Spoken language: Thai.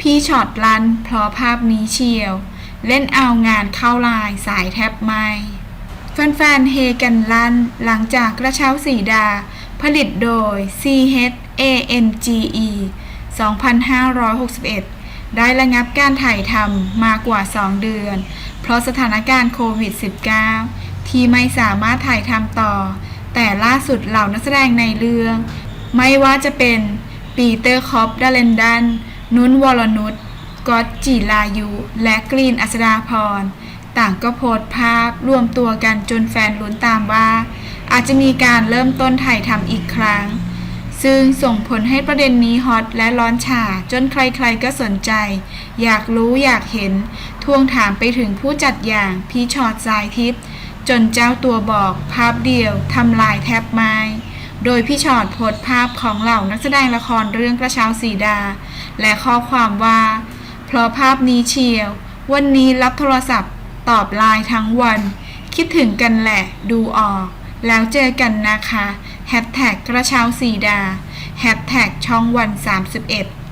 พี่ช็อตลันเพราะภาพนี้เชียว เล่นเอางานเข้าลายสายแทบไหมแฟนๆเฮกันลั่นหลังจากกระเช้าสีดา ผลิตโดย CHANGE 2561 ได้ระงับการถ่ายทำมากว่า 2 เดือน เพราะสถานการณ์โควิด -19 ที่ไม่สามารถถ่ายทำต่อ แต่ล่าสุดเหล่านักแสดงในเรื่อง ไม่ว่าจะเป็นปีเตอร์คอปดาเลนดัน นุ้นวรนุชก๊อตจิลายุ และกรีนอัศดาพร ต่างก็โพสต์ภาพรวมตัวกันจนแฟนลุ้นตามว่า อาจจะมีการเริ่มต้นถ่ายทำอีกครั้ง ซึ่งส่งผลให้ประเด็นนี้ฮอตและร้อนฉ่าจนใครๆก็สนใจ อยากรู้อยากเห็น ทวงถามไปถึงผู้จัดอย่างพี่ชอตสายทิพย์จนเจ้าตัวบอกภาพเดียวทำลายแทบไม้โดยพี่ชอตโพสต์ภาพของเหล่านักแสดงละครเรื่องกระเช้าสีดา และข้อความว่า เพราะภาพนี้เชียว วันนี้รับโทรศัพท์ ตอบไลน์ทั้งวัน คิดถึงกันแหละ ดูออก แล้วเจอกันนะคะแฮชแท็กกระเช้าสีดาแฮชแท็กช่องวัน 31